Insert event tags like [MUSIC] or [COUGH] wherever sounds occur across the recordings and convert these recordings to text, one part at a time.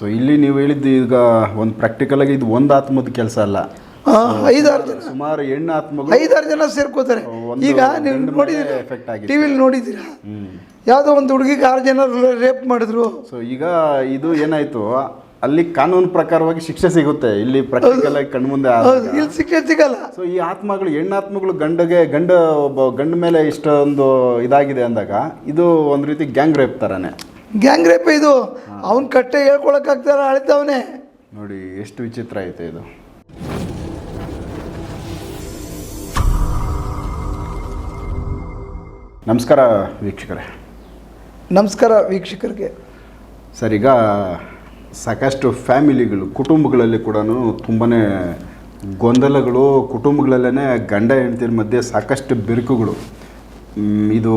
So ಇಲ್ಲಿ ನೀವು ಹೇಳಿದ್ದು ಈಗ ಒಂದು ಪ್ರಾಕ್ಟಿಕಲ್ ಆಗಿ ಇದು ಒಂದು ಆತ್ಮದ ಕೆಲಸ ಅಲ್ಲ. ಐದಾರು ಜನ. ಸುಮಾರು ಹೆಣ್ಣು ಆತ್ಮ ಐದಾರು ಜನ ಸೇರ್ಕೋತಾರೆ. ಈಗ ನೀವು ನೋಡಿದೀರ ಮೇಲೆ ನೋಡಿದ್ದೀರಾ? effect ಆಗಿದೆ. ಟಿ ವಿಲಿ ನೋಡಿದ್ದೀರಾ? ಯಾವುದೋ ಒಂದು ಹುಡುಗಿಗೆ ಆರು ಜನ ರೇಪ್ ಮಾಡಿದ್ರು. ಸೊ ಈಗ ಇದು ಏನಾಯ್ತು? ಅಲ್ಲಿ ಕಾನೂನು ಪ್ರಕಾರವಾಗಿ ಶಿಕ್ಷೆ ಸಿಗುತ್ತೆ. ಇಲ್ಲಿ ಪ್ರಾಕ್ಟಿಕಲ್ ಆಗಿ ಕಣ್ಮುಂದೆ ಇಲ್ಲಿ ಶಿಕ್ಷೆ ಸಿಗಲ್ಲ. ಸೊ ಈ ಆತ್ಮಗಳು ಹೆಣ್ಣಾತ್ಮಗಳು ಗಂಡಗೆ ಗಂಡ ಒಬ್ಬ ಗಂಡ ಮೇಲೆ ಇಷ್ಟೊಂದು ಇದಾಗಿದೆ ಅಂದಾಗ ಇದು ಒಂದು ರೀತಿ ಗ್ಯಾಂಗ್ ರೇಪ್ ಥರನೇ ಗ್ಯಾಂಗ್ ರೇಪ್ ಇದು. ಅವ್ನ ಕಟ್ಟೆ ಹೇಳ್ಕೊಳಕ್ಕಾಗ್ತಾರ ಅಳಿತವನೇ ನೋಡಿ ಎಷ್ಟು ವಿಚಿತ್ರ ಐತೆ ಇದು. ನಮಸ್ಕಾರ ವೀಕ್ಷಕರೇ. ನಮಸ್ಕಾರ ವೀಕ್ಷಕರಿಗೆ. ಸರ್ ಈಗ ಸಾಕಷ್ಟು ಫ್ಯಾಮಿಲಿಗಳು ಕುಟುಂಬಗಳಲ್ಲಿ ಕೂಡ ತುಂಬಾ ಗೊಂದಲಗಳು ಕುಟುಂಬಗಳಲ್ಲೇ ಗಂಡ ಹೆಂಡತಿರ ಮಧ್ಯೆ ಸಾಕಷ್ಟು ಬಿರುಕುಗಳು. ಇದು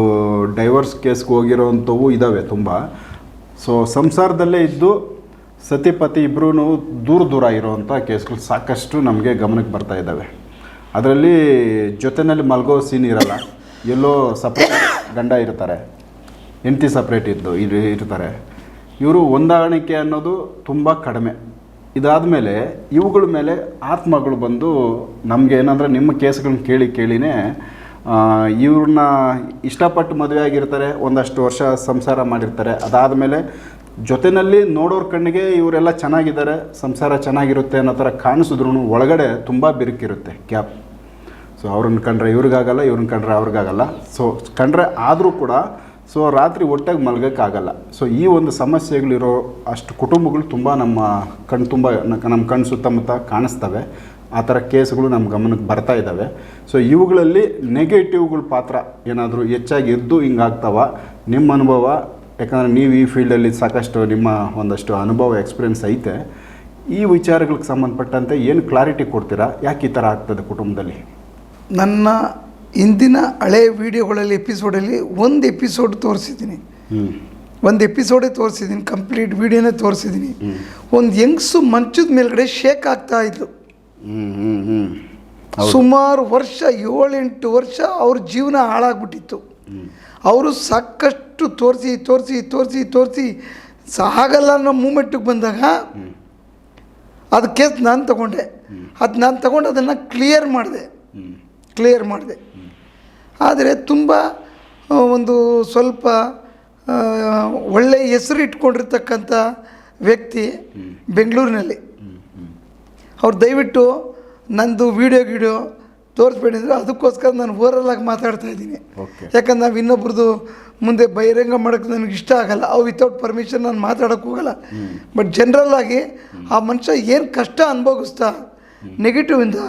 ಡೈವರ್ಸ್ ಕೇಸ್ಗೆ ಹೋಗಿರೋವಂಥವು ಇದ್ದಾವೆ ತುಂಬ. ಸೊ ಸಂಸಾರದಲ್ಲೇ ಇದ್ದು ಸತಿಪತಿ ಇಬ್ಬರೂ ದೂರ ದೂರ ಇರೋವಂಥ ಕೇಸ್ಗಳು ಸಾಕಷ್ಟು ನಮಗೆ ಗಮನಕ್ಕೆ ಬರ್ತಾ ಇದ್ದಾವೆ. ಅದರಲ್ಲಿ ಜೊತೆಯಲ್ಲಿ ಮಲಗೋ ಸೀನ್ ಇರಲ್ಲ. ಎಲ್ಲೋ ಸಪ್ರೇಟ್ ಗಂಡ ಇರ್ತಾರೆ. ಹೆಂಡತಿ ಸಪ್ರೇಟ್ ಇದ್ದು ಇರ್- ಇರ್ತಾರೆ. ಇವರು ಹೊಂದಾಣಿಕೆ ಅನ್ನೋದು ತುಂಬ ಕಡಿಮೆ. ಇದಾದ ಮೇಲೆ ಇವುಗಳ ಮೇಲೆ ಆತ್ಮಗಳು ಬಂದು ನಮಗೆ ಏನಂದರೆ ನಿಮ್ಮ ಕೇಸ್ಗಳನ್ನ ಕೇಳಿ ಕೇಳಿನೇ ಇವ್ರನ್ನ ಇಷ್ಟಪಟ್ಟು ಮದುವೆ ಆಗಿರ್ತಾರೆ, ಒಂದಷ್ಟು ವರ್ಷ ಸಂಸಾರ ಮಾಡಿರ್ತಾರೆ. ಅದಾದ ಮೇಲೆ ಜೊತೆಯಲ್ಲಿ ನೋಡೋರ ಕಣ್ಣಿಗೆ ಇವರೆಲ್ಲ ಚೆನ್ನಾಗಿದ್ದಾರೆ, ಸಂಸಾರ ಚೆನ್ನಾಗಿರುತ್ತೆ ಅನ್ನೋ ಥರ ಕಾಣಿಸಿದ್ರು ಒಳಗಡೆ ತುಂಬ ಬಿರುಕಿರುತ್ತೆ ಕ್ಯಾಪ್ ಸೊ ಅವ್ರನ್ನ ಕಂಡ್ರೆ ಇವ್ರಿಗಾಗಲ್ಲ, ಇವ್ರನ್ನ ಕಂಡ್ರೆ ಅವ್ರಿಗಾಗಲ್ಲ. ಸೊ ಕಂಡ್ರೆ ಆದರೂ ಕೂಡ ಸೊ ರಾತ್ರಿ ಒಟ್ಟಾಗಿ ಮಲಗೋಕ್ಕಾಗಲ್ಲ. ಸೊ ಈ ಒಂದು ಸಮಸ್ಯೆಗಳಿರೋ ಅಷ್ಟು ಕುಟುಂಬಗಳು ತುಂಬ ನಮ್ಮ ಕಣ್, ತುಂಬ ನಮ್ಮ ಕಣ್ಣು ಸುತ್ತಮುತ್ತ ಕಾಣಿಸ್ತವೆ. ಆ ಥರ ಕೇಸ್ಗಳು ನಮ್ಮ ಗಮನಕ್ಕೆ ಬರ್ತಾ ಇದ್ದಾವೆ. ಸೊ ಇವುಗಳಲ್ಲಿ ನೆಗೆಟಿವ್ಗಳ ಪಾತ್ರ ಏನಾದರೂ ಹೆಚ್ಚಾಗಿ ಎದ್ದು ಹಿಂಗಾಗ್ತಾವ? ನಿಮ್ಮ ಅನುಭವ ಯಾಕಂದರೆ ನೀವು ಈ ಫೀಲ್ಡಲ್ಲಿ ಸಾಕಷ್ಟು ನಿಮ್ಮ ಒಂದಷ್ಟು ಅನುಭವ ಎಕ್ಸ್ಪೀರಿಯನ್ಸ್ ಐತೆ. ಈ ವಿಚಾರಗಳಿಗೆ ಸಂಬಂಧಪಟ್ಟಂತೆ ಏನು ಕ್ಲಾರಿಟಿ ಕೊಡ್ತೀರಾ? ಯಾಕೆ ಈ ಥರ ಆಗ್ತದೆ ಕುಟುಂಬದಲ್ಲಿ? ನನ್ನ ಇಂದಿನ ಹಳೆ ವಿಡಿಯೋಗಳಲ್ಲಿ ಎಪಿಸೋಡಲ್ಲಿ ಒಂದು ಎಪಿಸೋಡ್ ತೋರಿಸಿದ್ದೀನಿ. ಒಂದು ಎಪಿಸೋಡೇ ತೋರಿಸಿದ್ದೀನಿ ಕಂಪ್ಲೀಟ್ ವಿಡಿಯೋನೇ ತೋರಿಸಿದ್ದೀನಿ. ಒಂದು ಹೆಂಗ್ಸು ಮಂಚದ ಮೇಲ್ಗಡೆ ಶೇಕ್ ಆಗ್ತಾ ಇದ್ಲು. ಹ್ಞೂ ಸುಮಾರು ವರ್ಷ ಏಳೆಂಟು ವರ್ಷ ಅವ್ರ ಜೀವನ ಹಾಳಾಗ್ಬಿಟ್ಟಿತ್ತು. ಅವರು ಸಾಕಷ್ಟು ತೋರಿಸಿ ತೋರಿಸಿ ತೋರಿಸಿ ತೋರಿಸಿ ಸಾಗಲ್ಲ ಅನ್ನೋ ಮೂಮೆಂಟಿಗೆ ಬಂದಾಗ ಅದು ಕೇಸ್ ನಾನು ತಗೊಂಡೆ. ಅದು ನಾನು ತಗೊಂಡು ಅದನ್ನು ಕ್ಲಿಯರ್ ಮಾಡಿದೆ. ಕ್ಲಿಯರ್ ಮಾಡಿದೆ. ಆದರೆ ತುಂಬ ಒಂದು ಸ್ವಲ್ಪ ಒಳ್ಳೆಯ ಹೆಸರು ಇಟ್ಕೊಂಡಿರ್ತಕ್ಕಂಥ ವ್ಯಕ್ತಿ ಬೆಂಗಳೂರಿನಲ್ಲಿ. ಅವ್ರು ದಯವಿಟ್ಟು ನಂದು ವೀಡಿಯೋ ಗೀಡಿಯೋ ತೋರಿಸ್ಬೇಡಿದ್ರೆ ಅದಕ್ಕೋಸ್ಕರ ನಾನು ಓರಲ್ಲಾಗಿ ಮಾತಾಡ್ತಾ ಇದ್ದೀನಿ. ಯಾಕಂದ್ರೆ ನಾವು ಇನ್ನೊಬ್ರದ್ದು ಮುಂದೆ ಬಹಿರಂಗ ಮಾಡೋಕ್ಕೆ ನನಗೆ ಇಷ್ಟ ಆಗಲ್ಲ. ಅವು ವಿತೌಟ್ ಪರ್ಮಿಷನ್ ನಾನು ಮಾತಾಡೋಕ್ಕೆ ಹೋಗಲ್ಲ. ಬಟ್ ಜನರಲ್ ಆಗಿ ಆ ಮನುಷ್ಯ ಏನು ಕಷ್ಟ ಅನುಭವಿಸ್ತಾ ನೆಗೆಟಿವಿಂದ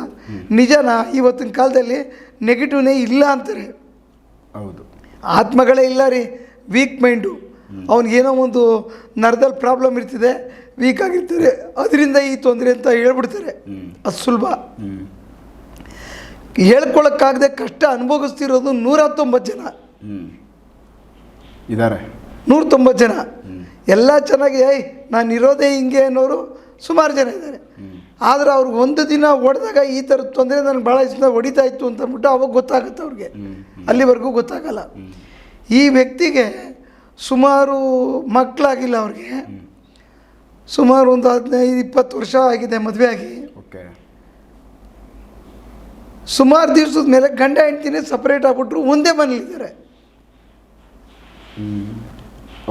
ನಿಜನ ಇವತ್ತಿನ ಕಾಲದಲ್ಲಿ ನೆಗೆಟಿವ್ನೇ ಇಲ್ಲ ಅಂತಾರೆ. ಹೌದು. ಆತ್ಮಗಳೇ ಇಲ್ಲ ರೀ ವೀಕ್ ಮೈಂಡು ಅವ್ನಿಗೇನೋ ಒಂದು ನರದಲ್ಲಿ ಪ್ರಾಬ್ಲಮ್ ಇರ್ತಿದೆ. ವೀಕ್ ಆಗಿರ್ತಾರೆ ಅದರಿಂದ ಈ ತೊಂದರೆ ಅಂತ ಹೇಳ್ಬಿಡ್ತಾರೆ. ಅದು ಸುಲಭ. ಹೇಳ್ಕೊಳಕ್ಕಾಗದೆ ಕಷ್ಟ ಅನುಭವಿಸ್ತಿರೋದು ನೂರ ತೊಂಬತ್ತು ಜನ. ಇದ್ದಾರೆ ನೂರ ತೊಂಬತ್ತು ಜನ. ಎಲ್ಲ ಚೆನ್ನಾಗಿ ಏಯ್ ನಾನು ಇರೋದೇ ಹಿಂಗೆ ಅನ್ನೋರು ಸುಮಾರು ಜನ ಇದ್ದಾರೆ. ಆದರೆ ಅವ್ರಿಗೆ ಒಂದು ದಿನ ಹೊಡೆದಾಗ ಈ ಥರದ ತೊಂದರೆ ನನಗೆ ಭಾಳ ಇಷ್ಟ ಹೊಡಿತಾ ಇತ್ತು ಅಂತ ಅಂದ್ಬಿಟ್ಟು ಅವಾಗ ಗೊತ್ತಾಗುತ್ತೆ ಅವ್ರಿಗೆ. ಅಲ್ಲಿವರೆಗೂ ಗೊತ್ತಾಗಲ್ಲ. ಈ ವ್ಯಕ್ತಿಗೆ ಸುಮಾರು ಮಕ್ಕಳಾಗಿಲ್ಲ ಅವ್ರಿಗೆ. ಸುಮಾರು ಒಂದು ಹದಿನೈದು ಇಪ್ಪತ್ತು ವರ್ಷ ಆಗಿದೆ ಮದುವೆ ಆಗಿ. ಓಕೆ ಸುಮಾರು ದಿವಸದ ಮೇಲೆ ಗಂಡ ಹೆಂಡ್ತಿನೇ ಸಪ್ರೇಟ್ ಆಗ್ಬಿಟ್ರು ಒಂದೇ ಮನೇಲಿದ್ದಾರೆ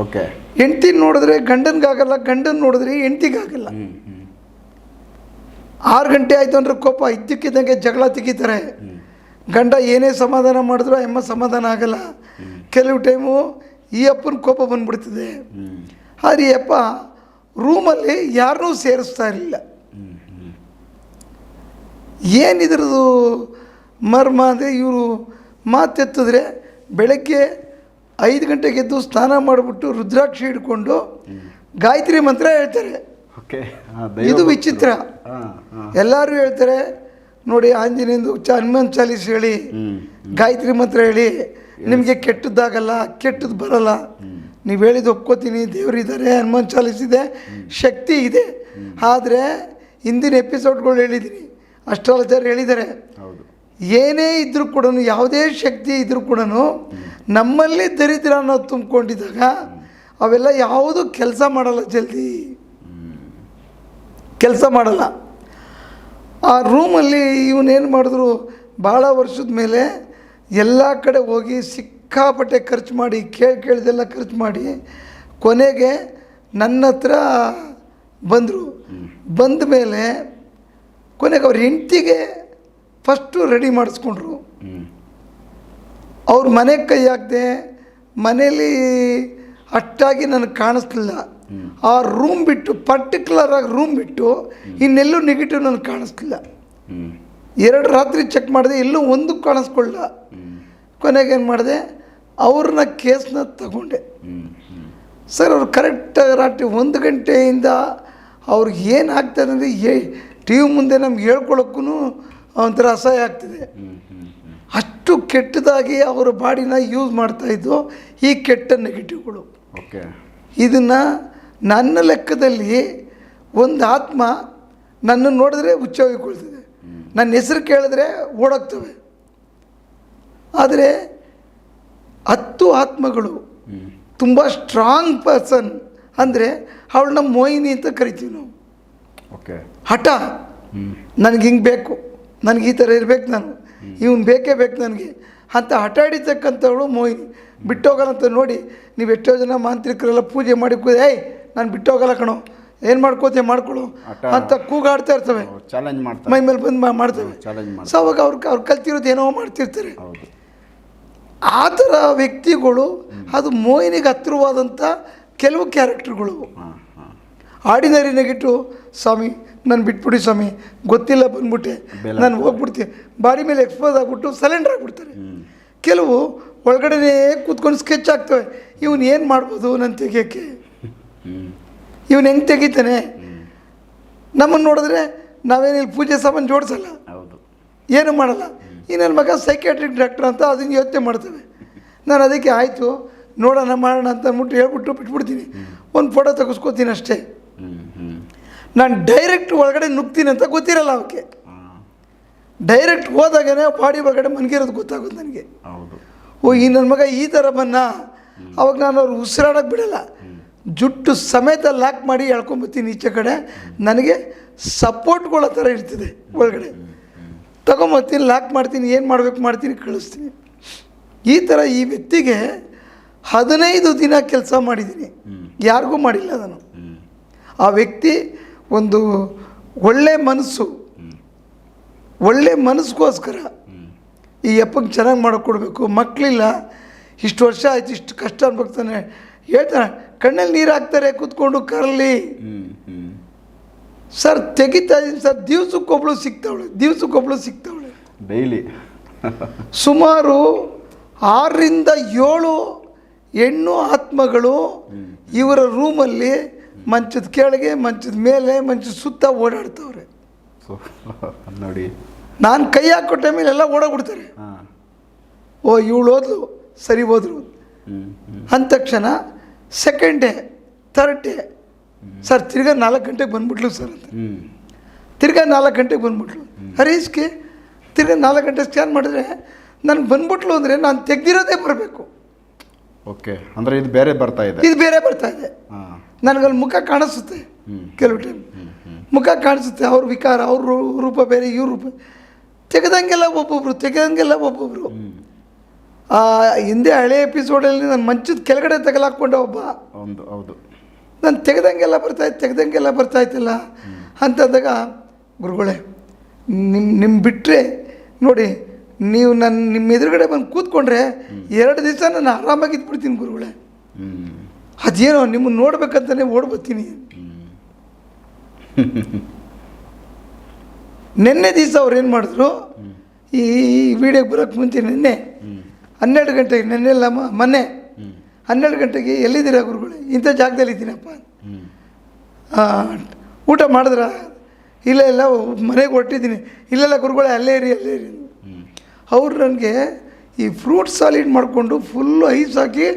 ಓಕೆ ಹೆಂಡ್ತಿ ನೋಡಿದ್ರೆ ಗಂಡನಿಗಾಗಲ್ಲ ಗಂಡನ ನೋಡಿದ್ರೆ ಹೆಂಡ್ತಿಗಾಗಲ್ಲ. ಆರು ಗಂಟೆ ಆಯಿತು ಅಂದರೆ ಕೋಪ ಇದ್ದಕ್ಕಿದ್ದಂಗೆ ಜಗಳ ತೆಗಿತಾರೆ. ಗಂಡ ಏನೇ ಸಮಾಧಾನ ಮಾಡಿದ್ರು ಅಮ್ಮ ಎಮ್ಮ ಸಮಾಧಾನ ಆಗಲ್ಲ. ಕೆಲವು ಟೈಮು ಈ ಅಪ್ಪನ ಕೋಪ ಬಂದ್ಬಿಡ್ತದೆ. ಆದರೆ ಈ ಅಪ್ಪ ರೂಮಲ್ಲಿ ಯಾರನ್ನೂ ಸೇರಿಸ್ತಾ ಇರಲಿಲ್ಲ. ಏನಿದ್ರದ್ದು ಮರ್ಮ ಅಂದರೆ ಇವರು ಮಾತೆತ್ತಿದ್ರೆ ಬೆಳಗ್ಗೆ ಐದು ಗಂಟೆಗೆ ಎದ್ದು ಸ್ನಾನ ಮಾಡಿಬಿಟ್ಟು ರುದ್ರಾಕ್ಷಿ ಹಿಡ್ಕೊಂಡು ಗಾಯತ್ರಿ ಮಂತ್ರ ಹೇಳ್ತಾರೆ. ಇದು ವಿಚಿತ್ರ. ಎಲ್ಲರೂ ಹೇಳ್ತಾರೆ ನೋಡಿ ಆಂಜನೇಯಂದು ಹನುಮಾನ್ ಚಾಲೀಸ್ ಹೇಳಿ ಗಾಯತ್ರಿ ಮಂತ್ರ ಹೇಳಿ ನಿಮಗೆ ಕೆಟ್ಟದ್ದಾಗಲ್ಲ ಕೆಟ್ಟದ್ದು ಬರಲ್ಲ. ನೀವು ಹೇಳಿದ್ದು ಒಪ್ಕೋತೀನಿ ದೇವರಿದ್ದಾರೆ ಹನುಮಾನ್ ಚಾಲಿಸಿದೆ ಶಕ್ತಿ ಇದೆ. ಆದರೆ ಹಿಂದಿನ ಎಪಿಸೋಡ್ಗಳು ಹೇಳಿದ್ದೀನಿ ಅಷ್ಟ್ರಾಲಜರ್ ಹೇಳಿದ್ದಾರೆ. ಏನೇ ಇದ್ರೂ ಕೂಡ ಯಾವುದೇ ಶಕ್ತಿ ಇದ್ರೂ ಕೂಡ ನಮ್ಮಲ್ಲಿ ದರಿದ್ರ ಅನ್ನೋದು ತುಂಬಿಕೊಂಡಿದ್ದಾಗ ಅವೆಲ್ಲ ಯಾವುದು ಕೆಲಸ ಮಾಡಲ್ಲ ಜಲ್ದಿ. ಕೆಲಸ ಮಾಡಲ್ಲ. ಆ ರೂಮಲ್ಲಿ ಇವನೇನು ಮಾಡಿದ್ರು ಭಾಳ ವರ್ಷದ ಮೇಲೆ ಎಲ್ಲ ಕಡೆ ಹೋಗಿ ಸಿಕ್ಕಾಪಟ್ಟೆ ಖರ್ಚು ಮಾಡಿ, ಕೇಳಿ, ಕೇಳಿದೆಲ್ಲ ಖರ್ಚು ಮಾಡಿ ಕೊನೆಗೆ ನನ್ನ ಹತ್ರ ಬಂದರು. ಬಂದ ಮೇಲೆ ಕೊನೆಗೆ ಅವ್ರ ಹೆಂಡ್ತಿಗೆ ಫಸ್ಟು ರೆಡಿ ಮಾಡಿಸ್ಕೊಂಡ್ರು. ಅವ್ರ ಮನೆಗೆ ಕೈ ಹಾಕ್ದೆ ಮನೇಲಿ ಅಷ್ಟಾಗಿ ನನಗೆ ಕಾಣಿಸ್ಲಿಲ್ಲ. ಆ ರೂಮ್ ಬಿಟ್ಟು ಪರ್ಟಿಕ್ಯುಲರ್ ಆಗಿ ರೂಮ್ ಬಿಟ್ಟು ಇನ್ನೆಲ್ಲೂ ನೆಗೆಟಿವ್ ನನಗೆ ಕಾಣಿಸ್ಲಿಲ್ಲ. ಎರಡು ರಾತ್ರಿ ಚೆಕ್ ಮಾಡಿದೆ ಎಲ್ಲೂ ಒಂದು ಕಾಣಿಸ್ಕೊಳ್ಳ ಕೊನೆಗೇನು ಮಾಡಿದೆ ಅವ್ರನ್ನ ಕೇಸ್ನ ತಗೊಂಡೆ. ಸರ್ ಅವ್ರು ಕರೆಕ್ಟ್ ರಾತ್ರಿ ಒಂದು ಗಂಟೆಯಿಂದ ಅವ್ರಿಗೆ ಏನು ಆಗ್ತದೆ ಅಂದರೆ ಏ ಟಿ ವಿ ಮುಂದೆ ನಮ್ಗೆ ಹೇಳ್ಕೊಳಕ್ಕೂ ಒಂಥರ ಅಸಹ್ಯ ಆಗ್ತಿದೆ. ಅಷ್ಟು ಕೆಟ್ಟದಾಗಿ ಅವರ ಬಾಡಿನ ಯೂಸ್ ಮಾಡ್ತಾಯಿದ್ದು ಈ ಕೆಟ್ಟ ನೆಗೆಟಿವ್ಗಳು ಓಕೆ. ಇದನ್ನು ನನ್ನ ಲೆಕ್ಕದಲ್ಲಿ ಒಂದು ಆತ್ಮ ನನ್ನನ್ನು ನೋಡಿದ್ರೆ ಹುಚ್ಚೋಗಿಕೊಳ್ತದೆ. ನನ್ನ ಹೆಸರು ಕೇಳಿದ್ರೆ ಓಡೋಗ್ತವೆ. ಆದರೆ ಹತ್ತು ಆತ್ಮಗಳು. ತುಂಬ ಸ್ಟ್ರಾಂಗ್ ಪರ್ಸನ್ ಅಂದರೆ ಅವಳನ್ನ ಮೋಹಿನಿ ಅಂತ ಕರಿತೀವಿ ನಾವು. ಓಕೆ. ಹಠ. ನನಗೆ ಹಿಂಗೆ ಬೇಕು. ನನಗೆ ಈ ಥರ ಇರಬೇಕು ನಾನು. ಇವನು ಬೇಕೇ ಬೇಕು ನನಗೆ. ಅಂತ ಹಠ ಹಿಡಿತಕ್ಕಂಥವಳು ಮೋಹಿನಿ. ಬಿಟ್ಟೋಗಲ್ಲ ಅಂತ ನೋಡಿ ನೀವು ಎಷ್ಟೋ ಜನ ಮಾಂತ್ರಿಕರೆಲ್ಲ ಪೂಜೆ ಮಾಡಿ ಕೂದ ಏಯ್ ನಾನು ಬಿಟ್ಟೋಗಲ್ಲ ಕಣೋ. ಏನು ಮಾಡ್ಕೋತೀಯ ಮಾಡ್ಕೊಳು ಅಂತ ಕೂಗಾಡ್ತಾ ಇರ್ತವೆ. ಚಾಲೆಂಜ್ ಮಾಡ್ತಾರೆ. ಮೈ ಮೇಲೆ ಬಂದು ಮಾಡ್ತವೆ. ಸೊ ಅವಾಗ ಅವ್ರು ಅವ್ರು ಕಲ್ತಿರೋದು ಏನೋ ಮಾಡ್ತಿರ್ತಾರೆ. ಆ ಥರ ವ್ಯಕ್ತಿಗಳು ಅದು ಮೋಹಿನಿಗೆ ಹತ್ತಿರವಾದಂಥ ಕೆಲವು ಕ್ಯಾರೆಕ್ಟರ್ಗಳು. ಆರ್ಡಿನರಿ ನೆಗೆಟಿವ್ ಸ್ವಾಮಿ ನಾನು ಬಿಟ್ಬಿಡಿ ಸ್ವಾಮಿ ಗೊತ್ತಿಲ್ಲ ಬಂದ್ಬಿಟ್ಟೆ. ನಾನು ಹೋಗ್ಬಿಡ್ತೀನಿ. ಬಾಡಿ ಮೇಲೆ ಎಕ್ಸ್ಪೋಸ್ ಆಗಿಬಿಟ್ಟು ಸಲೆಂಡರ್ ಆಗಿಬಿಡ್ತಾರೆ ಕೆಲವು ಒಳಗಡೆನೇ ಕೂತ್ಕೊಂಡು ಸ್ಕೆಚ್ ಆಗ್ತವೆ ಇವನು ಏನು ಮಾಡ್ಬೋದು ನಾನು ತೆಗಿಯೋಕ್ಕೆ? ಇವನು ಹೆಂಗೆ ತೆಗಿತಾನೆ? ನಮ್ಮನ್ನು ನೋಡಿದ್ರೆ ನಾವೇನಿಲ್ಲಿ ಪೂಜೆ ಸಾಮಾನು ಜೋಡಿಸಲ್ಲ. ಹೌದು. ಏನು ಮಾಡಲ್ಲ. ಈ ನನ್ನ ಮಗ ಸೈಕ್ಯಾಟ್ರಿಕ್ ಡಾಕ್ಟರ್ ಅಂತ ಅದನ್ನು ಯೋಚನೆ ಮಾಡ್ತೇವೆ ನಾನು ಅದಕ್ಕೆ ಆಯಿತು ನೋಡೋಣ ಮಾಡೋಣ ಅಂತ ಅಂದ್ಬಿಟ್ಟು ಹೇಳ್ಬಿಟ್ಟು ಬಿಟ್ಬಿಡ್ತೀನಿ. ಒಂದು ಫೋಟೋ ತೆಗೆಸ್ಕೊತೀನಿ ಅಷ್ಟೇ. ನಾನು ಡೈರೆಕ್ಟ್ ಒಳಗಡೆ ನುಗ್ತೀನಿ ಅಂತ ಗೊತ್ತಿರಲ್ಲ ಅವಕ್ಕೆ. ಡೈರೆಕ್ಟ್ ಹೋದಾಗನೇ ಬಾಡಿ ಒಳಗಡೆ ಮನ್ಗಿರೋದು ಗೊತ್ತಾಗುತ್ತೆ ನನಗೆ. ಓ ಈ ನನ್ನ ಮಗ ಈ ಥರ ಬನ್ನ ಅವಾಗ ನಾನು ಅವ್ರು ಉಸಿರಾಡೋಕೆ ಬಿಡಲ್ಲ. ಜುಟ್ಟು ಸಮೇತ ಲಾಕ್ ಮಾಡಿ ಎಳ್ಕೊಂಬತ್ತೀನಿ ಈಚೆ ಕಡೆ. ನನಗೆ ಸಪೋರ್ಟ್ಗಳ ಥರ ಇರ್ತದೆ ಒಳಗಡೆ. ತಗೊಂಬತ್ತೀನಿ ಲಾಕ್ ಮಾಡ್ತೀನಿ ಏನು ಮಾಡಬೇಕು ಮಾಡ್ತೀನಿ ಕಳಿಸ್ತೀನಿ. ಈ ಥರ ಈ ವ್ಯಕ್ತಿಗೆ ಹದಿನೈದು ದಿನ ಕೆಲಸ ಮಾಡಿದ್ದೀನಿ. ಯಾರಿಗೂ ಮಾಡಿಲ್ಲ ನಾನು ಆ ವ್ಯಕ್ತಿ ಒಂದು ಒಳ್ಳೆ ಮನಸ್ಸು. ಒಳ್ಳೆ ಮನಸ್ಸಿಗೋಸ್ಕರ ಈ ಅಪ್ಪಂಗೆ ಚೆನ್ನಾಗಿ ಮಾಡಿಕೊಡ್ಬೇಕು ಮಕ್ಕಳಿಲ್ಲ ಇಷ್ಟು ವರ್ಷ ಆಯ್ತು ಇಷ್ಟು ಕಷ್ಟ ಅನ್ಬೇಕಾನೆ ಹೇಳ್ತಾನೆ ಕಣ್ಣಲ್ಲಿ ನೀರು ಹಾಕ್ತಾರೆ ಕೂತ್ಕೊಂಡು ಕರಲಿ. ಸರ್ ತೆಗಿತಾ ಇದ್ದೀನಿ ಸರ್. ದಿವ್ಸಕ್ಕೊಬ್ಳು ಸಿಗ್ತಾವಳೆ ದಿವ್ಸಕ್ಕೊಬ್ಳು ಸಿಗ್ತಾವಳೆ. ಡೈಲಿ. ಸುಮಾರು ಆರರಿಂದ ಏಳು ಹೆಣ್ಣು ಆತ್ಮಗಳು ಇವರ ರೂಮಲ್ಲಿ ಮಂಚದ ಕೆಳಗೆ ಮಂಚದ ಮೇಲೆ ಮಂಚದ ಸುತ್ತ ಓಡಾಡ್ತವ್ರೆ. ನೋಡಿ. ನಾನು ಕೈ ಹಾಕೋ ಟೈಮಲ್ಲಿ ಎಲ್ಲ ಓಡೋಗ್ಬಿಡ್ತಾರೆ. ಹಾಂ. ಓ ಇವಳು ಹೋದ್ಲು ಸರಿ ಹೋದ್ರು. ಅಂದ ತಕ್ಷಣ second day third day sir ತಿರ್ಗಾ ನಾಲ್ಕು ಗಂಟೆಗೆ ಬಂದ್ಬಿಟ್ಲು ಸರ್ ಅಂತ. ತಿರ್ಗಾ ನಾಲ್ಕು ಗಂಟೆಗೆ ಬಂದ್ಬಿಟ್ಲು. ಹರೀಶ್ಗೆ ತಿರ್ಗಾ ನಾಲ್ಕು ಗಂಟೆ ಸ್ಕ್ಯಾನ್ ಮಾಡಿದ್ರೆ ನನಗೆ ಬಂದ್ಬಿಟ್ಲು ಅಂದರೆ ನಾನು ತೆಗ್ದಿರೋದೇ ಬರಬೇಕು. ಓಕೆ ಅಂದರೆ ಇದು ಬೇರೆ ಬರ್ತಾ ಇದೆ. ಇದು ಬೇರೆ ಬರ್ತಾ ಇದೆ. ನನಗಲ್ಲಿ ಮುಖ ಕಾಣಿಸುತ್ತೆ. ಕೆಲವು ಟೈಮ್ ಮುಖ ಕಾಣಿಸುತ್ತೆ ಅವ್ರ ವಿಕಾರ ಅವ್ರ ರೂಪ ಬೇರೆ ಇವ್ರ ರೂಪ ತೆಗೆದಂಗೆಲ್ಲ ಒಬ್ಬೊಬ್ರು ತೆಗೆದಂಗೆಲ್ಲ ಒಬ್ಬೊಬ್ರು. ಆ ಹಿಂದೆ ಹಳೆ ಎಪಿಸೋಡಲ್ಲಿ ನಾನು ಮಂಚದ ಕೆಳಗಡೆ ತಗಲಾಕೊಂಡೆ ಒಬ್ಬ. ಒಂದು ಹೌದು. ನಾನು ತೆಗೆದಂಗೆಲ್ಲ ಬರ್ತಾಯಿತ್ತು ತೆಗೆದಂಗೆಲ್ಲ ಬರ್ತಾಯಿತ್ತಲ್ಲ ಅಂತಂದಾಗ ಗುರುಗಳೇ ನಿಮ್ಮ ನಿಮ್ಮ ಬಿಟ್ಟರೆ ನೋಡಿ, ನೀವು ನನ್ನ ನಿಮ್ಮ ಎದುರುಗಡೆ ಬಂದು ಕೂತ್ಕೊಂಡ್ರೆ ಎರಡು ದಿವಸ ನಾನು ಆರಾಮಾಗಿ ಇದ್ಬಿಡ್ತೀನಿ ಗುರುಗಳೇ. ಅದೇನೋ ನಿಮ್ಮನ್ನು ನೋಡ್ಬೇಕಂತಲೇ ಓಡ್ಬರ್ತೀನಿ ನಿನ್ನೆ ದಿವಸ ಅವ್ರು ಏನು ಮಾಡಿದ್ರು? ಈ ವಿಡಿಯೋಗೆ ಬರೋಕ್ಕೆ ಮುಂಚೆ ನಿನ್ನೆ ಹನ್ನೆರಡು ಗಂಟೆಗೆ ನಿನ್ನೆ ಅಲ್ಲ ಮ- ಮೊನ್ನೆ ಹನ್ನೆರಡು ಗಂಟೆಗೆ ಎಲ್ಲಿದ್ದೀರಾ ಗುರುಗಳೇ? ಇಂಥ ಜಾಗದಲ್ಲಿ ಇದ್ದೀನಪ್ಪ ಊಟ ಮಾಡಿದ್ರ? ಇಲ್ಲ ಇಲ್ಲ ಮನೆಗೆ ಹೊಟ್ಟಿದ್ದೀನಿ ಇಲ್ಲೆಲ್ಲ ಗುರುಗಳೇ ಅಲ್ಲೇ ಇರಿ ಅಲ್ಲೇ ಇರಿ ಅವರು ನನಗೆ ಈ ಫ್ರೂಟ್ ಸಾಲಿಡ್ ಮಾಡಿಕೊಂಡು ಫುಲ್ಲು ಐಸ್ ಹಾಕಿ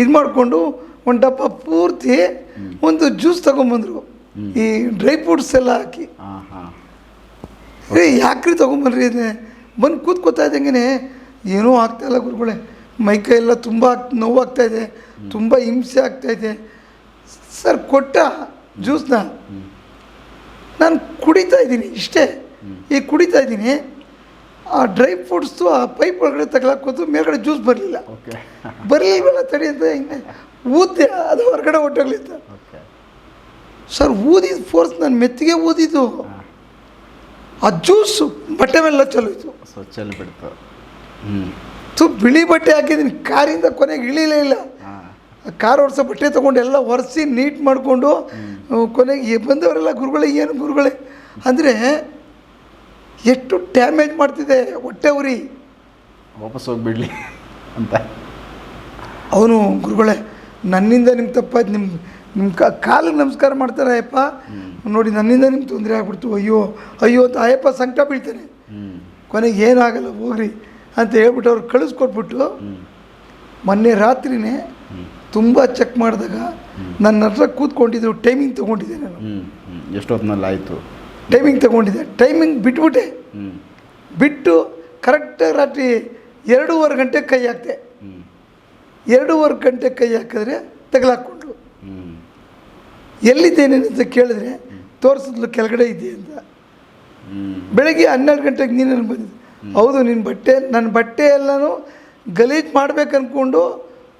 ಇದು ಮಾಡಿಕೊಂಡು ಒಂದು ಡಬ್ಬ ಪೂರ್ತಿ ಒಂದು ಜ್ಯೂಸ್ ತೊಗೊಂಬಂದರು. ಈ ಡ್ರೈ ಫ್ರೂಟ್ಸ್ ಎಲ್ಲ ಹಾಕಿ. ರೀ ಯಾಕ್ರಿ ತೊಗೊಂಬನ್ರಿ ಇದನ್ನೇ? ಬಂದು ಕೂತ್ಕೊತಾ ಇದ್ದಂಗೆ ಏನೂ ಆಗ್ತಾಯಿಲ್ಲ ಗುರುಗಳೇ. ಮೈಕೈ ಎಲ್ಲ ತುಂಬ ನೋವಾಗ್ತಾ ಇದೆ ತುಂಬ ಹಿಂಸೆ ಆಗ್ತಾ ಇದೆ. ಸರ್ ಕೊಟ್ಟ ಜ್ಯೂಸ್ನ ನಾನು ಕುಡಿತಾ ಇದ್ದೀನಿ ಇಷ್ಟೇ. ಈಗ ಕುಡಿತಾ ಇದ್ದೀನಿ. ಆ ಡ್ರೈ ಫ್ರೂಟ್ಸು ಆ ಪೈಪ್ ಒಳಗಡೆ ತಗಲಾಕೋದು ಮೇಲ್ಗಡೆ ಜ್ಯೂಸ್ ಬರಲಿಲ್ಲ. ಓಕೆ. ಬರಲಿಲ್ವಲ್ಲ ತಡಿ ಅಂತ ಹಿಂಗೆ ಊದ್ದೆ ಅದು ಹೊರಗಡೆ ಹೊಟ್ಟೋಗ್ಲಿತ್ತು ಸರ್ ಊದಿದ ಫೋರ್ಸ್ ನಾನು ಮೆತ್ತಿಗೆ ಊದಿದ್ದು. ಆ ಜ್ಯೂಸು ಬಟ್ಟೆ ಮೇಲೆ ಚಲೋಯ್ತು ಸೊ ಸ್ವಚ್ಛ ಬಿಡ್ತು ಹ್ಞೂ ತು ಬಿಳಿ ಬಟ್ಟೆ ಹಾಕಿದ್ದೀನಿ. ಕಾರಿಂದ ಕೊನೆಗೆ ಇಳಿಲೇ ಇಲ್ಲ. ಕಾರ್ ಒರೆಸೋ ಬಟ್ಟೆ ತೊಗೊಂಡು ಎಲ್ಲ ಒರೆಸಿ ನೀಟ್ ಮಾಡಿಕೊಂಡು ಕೊನೆಗೆ ಬಂದವರೆಲ್ಲ ಗುರುಗಳೇ ಏನು ಗುರುಗಳೇ? ಅಂದರೆ ಎಷ್ಟು ಡ್ಯಾಮೇಜ್ ಮಾಡ್ತಿದೆ ಹೊಟ್ಟೆ ಉರಿ. ವಾಪಸ್ ಹೋಗ್ಬಿಡ್ಲಿ ಅಂತ. ಅವನು ಗುರುಗಳೇ ನನ್ನಿಂದ ನಿಮ್ಮ ತಪ್ಪಾಯ್ತು ನಿಮ್ಮ ನಿಮ್ಮ ಕಾ ಕಾಲಿಗೆ ನಮಸ್ಕಾರ ಮಾಡ್ತಾರೆ ಅಯ್ಯಪ್ಪ. ನೋಡಿ ನನ್ನಿಂದ ನಿಮ್ಗೆ ತೊಂದರೆ ಆಗ್ಬಿಡ್ತು. ಅಯ್ಯೋ ಅಯ್ಯೋ ಅಂತ ಅಯ್ಯಪ್ಪ ಸಂಕಟ ಬೀಳ್ತಾನೆ. ಕೊನೆಗೆ ಏನಾಗಲ್ಲ ಹೋಗ್ರಿ. ಅಂತ ಹೇಳ್ಬಿಟ್ಟು ಅವ್ರು ಕಳಿಸ್ಕೊಟ್ಬಿಟ್ಟು ಮೊನ್ನೆ ರಾತ್ರಿನೇ ತುಂಬ ಚೆಕ್ ಮಾಡಿದಾಗ ನನ್ನ ಹತ್ರ ಕೂತ್ಕೊಂಡಿದ್ದು ಟೈಮಿಂಗ್ ತೊಗೊಂಡಿದ್ದೆ ನಾನು. ಎಷ್ಟೊತ್ತಿನಲ್ಲಿ ಆಯಿತು. ಟೈಮಿಂಗ್ ತೊಗೊಂಡಿದ್ದೆ. ಟೈಮಿಂಗ್ ಬಿಟ್ಬಿಟ್ಟೆ. ಬಿಟ್ಟು ಕರೆಕ್ಟಾಗಿ ರಾತ್ರಿ ಎರಡೂವರೆ ಗಂಟೆ ಕೈ ಹಾಕ್ತೆ ಎರಡೂವರೆ ಗಂಟೆ ಕೈ ಹಾಕಿದ್ರೆ ತೆಗಲಾಕೊಂಡ್ರು ಎಲ್ಲಿದ್ದೇನೆ ಅಂತ ಕೇಳಿದ್ರೆ ತೋರಿಸಿದ್ಲು ಕೆಳಗಡೆ ಇದೆ ಅಂತ. ಬೆಳಗ್ಗೆ ಹನ್ನೆರಡು ಗಂಟೆಗೆ ನೀನಲ್ಲಿ ಬಂದಿದ್ದೆ. ಹೌದು ನಿನ್ನ ಬಟ್ಟೆ ನನ್ನ ಬಟ್ಟೆ ಎಲ್ಲನೂ ಗಲೀಜು ಮಾಡ್ಬೇಕು ಅಂದ್ಕೊಂಡು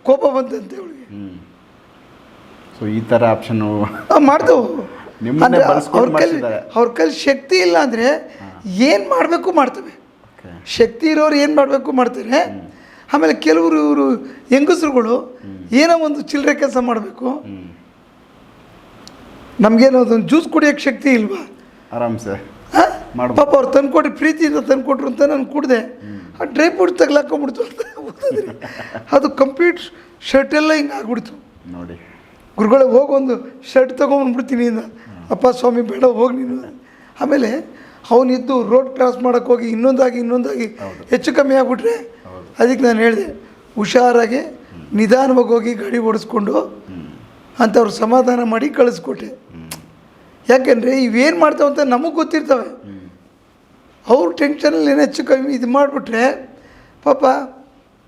ಕೋಪ ಬಂತಂತೆ ಅವಳಿಗೆ. ಸೊ ಈ ಥರ ಆಪ್ಷನ್ ಮಾಡ್ತೇವೆ ಅವ್ರ ಕೈಲಿ. ಅವ್ರ ಕೈಲಿ ಶಕ್ತಿ ಇಲ್ಲ ಅಂದರೆ ಏನು ಮಾಡಬೇಕು ಮಾಡ್ತವೆ. ಶಕ್ತಿ ಇರೋರು ಏನು ಮಾಡಬೇಕು ಮಾಡ್ತಾರೆ. ಆಮೇಲೆ ಕೆಲವರು ಇವರು ಹೆಂಗಸರುಗಳು ಏನೋ ಒಂದು ಚಿಲ್ಲರೆ ಕೆಲಸ ಮಾಡಬೇಕು. ನಮಗೇನೋ ಅದೊಂದು ಜ್ಯೂಸ್ ಕುಡಿಯೋಕ್ಕೆ ಶಕ್ತಿ ಇಲ್ವಾ? ಆರಾಮ್ಸೆ. ಆ? ಪಾಪ ಅವ್ರು ತಂದ್ಕೊಟ್ರು ಪ್ರೀತಿಯಿಂದ ತಂದ್ಕೊಟ್ರು ಅಂತ ನಾನು ಕುಡ್ದೆ. ಆ ಡ್ರೈ ಫ್ರೂಟ್ ತಗ್ಲಾಕೊಂಬಿಡ್ತು ಅಂತ ಓದಿದ್ರಿ. ಅದು ಕಂಪ್ಲೀಟ್ ಶರ್ಟ್ ಎಲ್ಲ ಹಿಂಗೆ ಆಗ್ಬಿಡ್ತು. ನೋಡಿ. ಗುರುಗಳಿಗೆ ಹೋಗಿ ಒಂದು ಶರ್ಟ್ ತೊಗೊಂಡ್ಬಿಡ್ತೀನಿ ಅಪ್ಪ ಸ್ವಾಮಿ ಬೇಡ ಹೋಗಿ ನೀನು. ಆಮೇಲೆ ಅವನಿದ್ದು ರೋಡ್ ಕ್ರಾಸ್ ಮಾಡೋಕ್ಕೆ ಹೋಗಿ ಇನ್ನೊಂದಾಗಿ ಇನ್ನೊಂದಾಗಿ ಹೆಚ್ಚು ಕಮ್ಮಿ ಆಗಿಬಿಟ್ರೆ ಅದಕ್ಕೆ ನಾನು ಹೇಳಿದೆ ಹುಷಾರಾಗಿ ನಿಧಾನವಾಗಿ ಹೋಗಿ ಗಾಡಿ ಓಡಿಸ್ಕೊಂಡು ಅಂತ ಅವ್ರು ಸಮಾಧಾನ ಮಾಡಿ ಕಳಿಸ್ಕೊಟ್ಟೆ. ಯಾಕೆಂದರೆ ಇವೇನು ಮಾಡ್ತಾವೆ ಅಂತ ನಮಗೆ ಗೊತ್ತಿರ್ತವೆ. ಅವ್ರ ಟೆನ್ಷನಲ್ಲಿ ಏನು ಹೆಚ್ಚು ಕಮ್ಮಿ ಇದು ಮಾಡಿಬಿಟ್ರೆ ಪಾಪ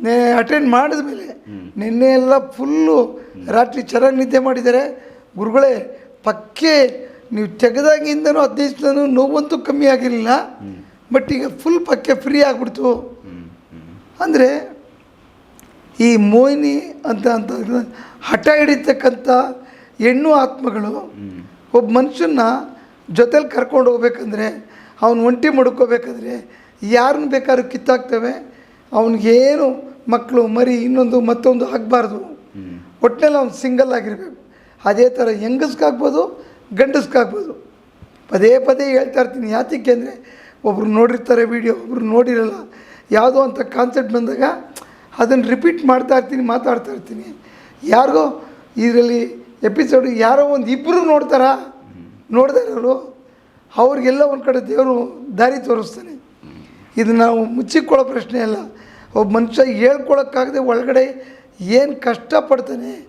ನೇ ಅಟೆಂಡ್ ಮಾಡಿದ ಮೇಲೆ ನಿನ್ನೆ ಎಲ್ಲ ಫುಲ್ಲು ರಾತ್ರಿ ಚೆನ್ನಾಗಿ ನಿದ್ದೆ ಮಾಡಿದ್ದಾರೆ. ಗುರುಗಳೇ, ಪಕ್ಕೆ ನೀವು ತೆಗೆದಾಗಿಂದನೂ ಹದಿನೈದು ದಿನ ನೋವಂತೂ ಕಮ್ಮಿ ಆಗಿರಲಿಲ್ಲ. ಬಟ್ ಈಗ ಫುಲ್ ಪಕ್ಕೆ ಫ್ರೀ ಆಗಿಬಿಡ್ತು. ಅಂದರೆ ಈ ಮೋಹಿನಿ ಅಂತ ಅಂತ ಹಠ ಹಿಡಿತಕ್ಕಂಥ ಹೆಣ್ಣು ಆತ್ಮಗಳು ಒಬ್ಬ ಮನುಷ್ಯನ ಜೊತೇಲಿ ಕರ್ಕೊಂಡು ಹೋಗ್ಬೇಕಂದ್ರೆ ಅವನು ಒಂಟಿ ಮಡ್ಕೋಬೇಕಾದ್ರೆ ಯಾರನ್ನ ಬೇಕಾದ್ರೂ ಕಿತ್ತಾಕ್ತವೆ. ಅವನಿಗೇನು ಮಕ್ಕಳು ಮರಿ ಇನ್ನೊಂದು ಮತ್ತೊಂದು ಆಗಬಾರ್ದು. ಒಟ್ಟಿನಲ್ಲಿ ಅವ್ನು ಸಿಂಗಲ್ ಆಗಿರಬೇಕು. ಅದೇ ಥರ ಹೆಂಗಸ್ಗಾಗ್ಬೋದು ಗಂಡಸ್ಗಾಗ್ಬೋದು ಪದೇ ಪದೇ ಹೇಳ್ತಾ ಇರ್ತೀನಿ ಯಾತಕ್ಕೆ ಅಂದರೆ ಒಬ್ರು ನೋಡಿರ್ತಾರೆ ವೀಡಿಯೋ ಒಬ್ರು ನೋಡಿರಲ್ಲ. ಯಾವುದೋ ಅಂತ ಕಾನ್ಸೆಪ್ಟ್ ಬಂದಾಗ ಅದನ್ನು ರಿಪೀಟ್ ಮಾಡ್ತಾ ಇರ್ತೀನಿ ಮಾತಾಡ್ತಾ ಇರ್ತೀನಿ. ಯಾರಿಗೋ ಇದರಲ್ಲಿ ಎಪಿಸೋಡ್ ಯಾರೋ ಒಂದು ಇಬ್ಬರು ನೋಡ್ತಾರ? ನೋಡ್ತಾ ಇರೋರು ಅವ್ರಿಗೆಲ್ಲ ಒಂದು ಕಡೆ ದೇವರು ದಾರಿ ತೋರಿಸ್ತಾನೆ. ಇದು ನಾವು ಮುಚ್ಚಿಕೊಳ್ಳೋ ಪ್ರಶ್ನೆ ಅಲ್ಲ. ಒಬ್ಬ ಮನುಷ್ಯ ಹೇಳ್ಕೊಳಕ್ಕಾಗದೆ ಒಳಗಡೆ ಏನು ಕಷ್ಟಪಡ್ತಾನೆ?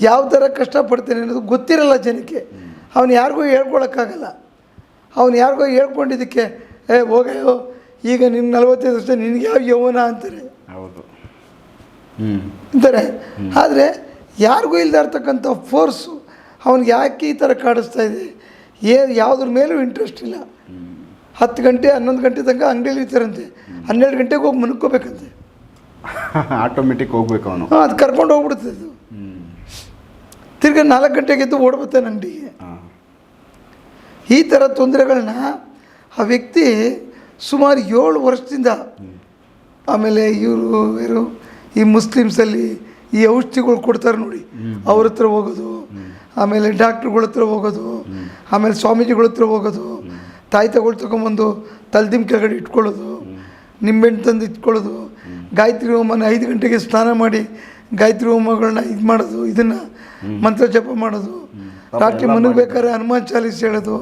ಯಾವ ಥರ ಕಷ್ಟಪಡ್ತಾನೆ ಅನ್ನೋದು ಗೊತ್ತಿರಲ್ಲ ಜನಕ್ಕೆ. ಅವನು ಯಾರಿಗೂ ಹೇಳ್ಕೊಳಕ್ಕಾಗಲ್ಲ. ಅವನು ಯಾರಿಗೋ ಹೇಳ್ಕೊಂಡಿದ್ದಕ್ಕೆ ಏ ಹೋಗೋ ಈಗ ನಿನ್ನ ನಲವತ್ತೈದು ವರ್ಷ ನಿನಗೆ ಯಾವ ಯೌವನ? ಅಂತಾರೆ. ಹೌದು. ಅಂತಾರೆ. ಆದರೆ ಯಾರಿಗೂ ಇಲ್ಲದೆ ಇರ್ತಕ್ಕಂಥ ಫೋರ್ಸು ಅವ್ನಿಗೆ ಯಾಕೆ ಈ ಥರ ಕಾಡಿಸ್ತಾ ಇದೆ? ಏನು ಯಾವುದ್ರ ಮೇಲೂ ಇಂಟ್ರೆಸ್ಟ್ ಇಲ್ಲ. ಹತ್ತು ಗಂಟೆ ಹನ್ನೊಂದು ಗಂಟೆ ತನಕ ಅಂಗಡಿಯಲ್ಲಿ ಇರ್ತಾರಂತೆ. ಹನ್ನೆರಡು ಗಂಟೆಗೆ ಹೋಗಿ ಮುನ್ಕೋಬೇಕಂತೆ ಆಟೋಮೆಟಿಕ್ [LAUGHS] ಹೋಗ್ಬೇಕು ಅವನು. ಹಾಂ ಅದು ಕರ್ಕೊಂಡು ಹೋಗ್ಬಿಡುತ್ತೆ ಅದು. ತಿರ್ಗಿ ನಾಲ್ಕು ಗಂಟೆಗೆ ಎದ್ದು ಓಡ್ಬರ್ತಾನೆ ಅಂಗಡಿಗೆ. ಈ ಥರ ತೊಂದರೆಗಳನ್ನ ಆ ವ್ಯಕ್ತಿ ಸುಮಾರು ಏಳು ವರ್ಷದಿಂದ ಆಮೇಲೆ ಇವರು ಇವರು ಈ ಮುಸ್ಲಿಮ್ಸಲ್ಲಿ ಈ ಔಷಧಿಗಳು ಕೊಡ್ತಾರೆ ನೋಡಿ. ಅವ್ರ ಹತ್ರ ಹೋಗೋದು, ಆಮೇಲೆ ಡಾಕ್ಟ್ರುಗಳ ಹತ್ರ ಹೋಗೋದು, ಆಮೇಲೆ ಸ್ವಾಮೀಜಿಗಳ ಹತ್ರ ಹೋಗೋದು, ತಾಯಿ ತಗೊಳ್ ತಗೊಂಬಂದು ತಲ್ದಿಮ್ ಕೆಳಗಡೆ ಇಟ್ಕೊಳ್ಳೋದು ನಿಂಬೆಣ್ಣು ತಂದು ಇಟ್ಕೊಳ್ಳೋದು, ಗಾಯತ್ರಿ ಹೋಮನ ಐದು ಗಂಟೆಗೆ ಸ್ನಾನ ಮಾಡಿ ಗಾಯತ್ರಿ ಹೋಮಗಳನ್ನ ಇದು ಮಾಡೋದು, ಇದನ್ನು ಮಂತ್ರ ಜಪ ಮಾಡೋದು, ರಾತ್ರಿ ಮನಗಬೇಕಾದ್ರೆ ಹನುಮಾನ್ ಚಾಲೀಸ್ ಹೇಳೋದು,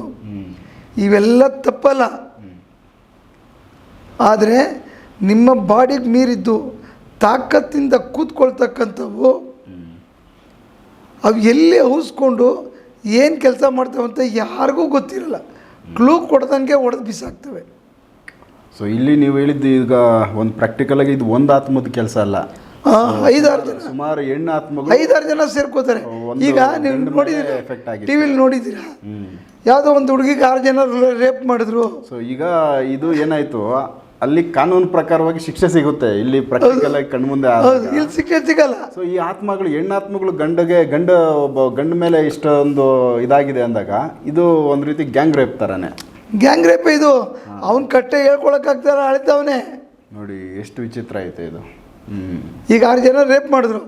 ಇವೆಲ್ಲ ತಪ್ಪಲ್ಲ. ಆದರೆ ನಿಮ್ಮ ಬಾಡಿಗೆ ಮೀರಿದ್ದು ತಾಕತ್ತಿಂದ ಕೂತ್ಕೊಳ್ತಕ್ಕಂಥವು ಅವು ಎಲ್ಲಿ ಹೌಸ್ಕೊಂಡು ಏನು ಕೆಲಸ ಮಾಡ್ತೇವೆ ಅಂತ ಯಾರಿಗೂ ಗೊತ್ತಿರಲ್ಲ. ಕ್ಲೂ ಕೊಡ್ದಂಗೆ ಹೊಡೆದು ಬಿಸಾಕ್ತವೆ. ಸೊ ಇಲ್ಲಿ ನೀವು ಹೇಳಿದ್ದು ಈಗ ಒಂದು ಪ್ರಾಕ್ಟಿಕಲಾಗಿ ಇದು ಒಂದು ಆತ್ಮದ ಕೆಲಸ ಅಲ್ಲ. ಐದಾರು ಜನ. ಸುಮಾರು ಹೆಣ್ಣು ಆತ್ಮ ಐದಾರು ಜನ ಸೇರ್ಕೋತಾರೆ. ಈಗ ನೀವು ನೋಡಿದೀರ ಟಿವಿಲಿ ಟಿ ವಿಲಿ ನೋಡಿದ್ದೀರಾ? ಯಾವುದೋ ಒಂದು ಹುಡುಗಿಗೆ ಆರು ಜನ ರೇಪ್ ಮಾಡಿದ್ರು. ಸೊ ಈಗ ಇದು ಏನಾಯ್ತು? ಅಲ್ಲಿ ಕಾನೂನು ಪ್ರಕಾರವಾಗಿ ಶಿಕ್ಷೆ ಸಿಗುತ್ತೆ. ಇಲ್ಲಿ ಪ್ರಾಕ್ಟಿಕಲ್ ಆಗಿ ಕಣ್ಮುಂದೆ ಹೌದು ಇಲ್ಲಿ ಶಿಕ್ಷೆ ಸಿಗಲ್ಲ. ಸೊ ಈ ಆತ್ಮಗಳು ಹೆಣ್ಣಾತ್ಮಗಳು ಗಂಡಗೆ ಗಂಡ ಒಬ್ಬ ಗಂಡ ಮೇಲೆ ಇಷ್ಟೊಂದು ಇದಾಗಿದೆ ಅಂದಾಗ ಇದು ಒಂದು ರೀತಿ ಗ್ಯಾಂಗ್ ರೇಪ್ ಥರನೇ ಗ್ಯಾಂಗ್ ರೇಪ್ ಇದು. ಅವನ್ ಕಟ್ಟೆ ಹೇಳ್ಕೊಳಕ್ಕಾಗ್ತಾರ ಅಳಿತವನೇ. ನೋಡಿ ಎಷ್ಟು ವಿಚಿತ್ರ ಐತೆ ಇದು. ಈಗ ಆರು ಜನ ರೇಪ್ ಮಾಡಿದ್ರು.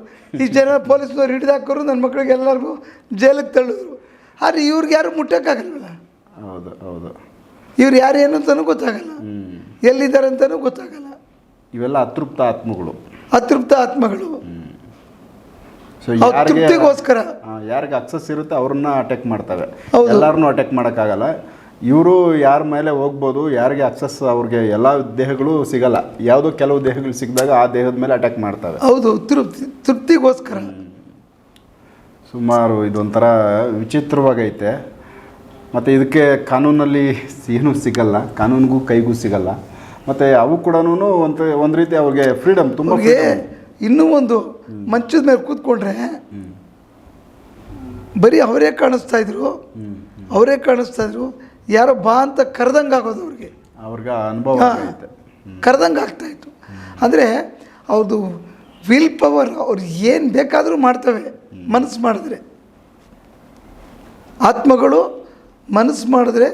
ಈ ಜನ ಪೊಲೀಸ್ನವ್ರು ಹಿಡಿದು ಹಾಕೋರು ನನ್ನ ಮಕ್ಕಳಿಗೆ ಎಲ್ಲರಿಗೂ ಜೈಲಿಗೆ ತಳ್ಳಿದ್ರು. ಆದರೆ ಇವ್ರಿಗೆ ಯಾರು ಮುಟ್ಟಕ್ಕಾಗಲ್ಲ ಹೌದು ಹೌದು. ಇವ್ರು ಯಾರು ಏನು ಅಂತಲೂ ಗೊತ್ತಾಗಲ್ಲ. ಎಲ್ಲಿದ್ದಾರೆ ಅಂತಲೂ ಗೊತ್ತಾಗಲ್ಲ. ಇವೆಲ್ಲ ಅತೃಪ್ತ ಆತ್ಮಗಳು. ಅತೃಪ್ತ ಆತ್ಮಗಳು. ತೃಪ್ತಿಗೋಸ್ಕರ. ಯಾರಿಗೆ ಅಕ್ಸಸ್ ಇರುತ್ತೆ ಅವ್ರನ್ನ ಅಟ್ಯಾಕ್ ಮಾಡ್ತವೆ. ಎಲ್ಲರನ್ನೂ ಅಟ್ಯಾಕ್ ಮಾಡೋಕ್ಕಾಗಲ್ಲ. ಇವರು ಯಾರ ಮೇಲೆ ಹೋಗ್ಬೋದು ಯಾರಿಗೆ ಅಕ್ಸಸ್ ಅವ್ರಿಗೆ ಎಲ್ಲ ದೇಹಗಳು ಸಿಗಲ್ಲ. ಯಾವುದೋ ಕೆಲವು ದೇಹಗಳು ಸಿಕ್ಕಿದಾಗ ಆ ದೇಹದ ಮೇಲೆ ಅಟ್ಯಾಕ್ ಮಾಡ್ತವೆ. ಹೌದು ತೃಪ್ತಿ ತೃಪ್ತಿಗೋಸ್ಕರ. ಸುಮಾರು ಇದೊಂಥರ ವಿಚಿತ್ರವಾಗೈತೆ. ಮತ್ತು ಇದಕ್ಕೆ ಕಾನೂನಲ್ಲಿ ಏನೂ ಸಿಗಲ್ಲ ಕಾನೂನಿಗೂ ಕೈಗೂ ಸಿಗಲ್ಲ. ಮತ್ತು ಅವು ಕೂಡ ಒಂದು ಒಂದು ರೀತಿ ಅವ್ರಿಗೆ ಫ್ರೀಡಮ್ ತುಂಬ ಇನ್ನೂ ಒಂದು ಮಂಚದ ಮೇಲೆ ಕೂತ್ಕೊಂಡ್ರೆ ಬರೀ ಅವರೇ ಕಾಣಿಸ್ತಾ ಇದ್ರು ಅವರೇ ಕಾಣಿಸ್ತಾ ಇದ್ರು ಯಾರೋ ಬಾ ಅಂತ ಕರೆದಂಗೆ ಆಗೋದು ಅವ್ರಿಗೆ. ಅವ್ರಿಗೆ ಅನುಭವ ಕರೆದಂಗೆ ಆಗ್ತಾ ಇತ್ತು. ಅಂದರೆ ಅವ್ರದ್ದು ವಿಲ್ ಪವರ್ ಅವ್ರು ಏನು ಬೇಕಾದರೂ ಮಾಡ್ತವೆ ಮನಸ್ಸು ಮಾಡಿದ್ರೆ. ಆತ್ಮಗಳು ಮನಸ್ಸು ಮಾಡಿದ್ರೆ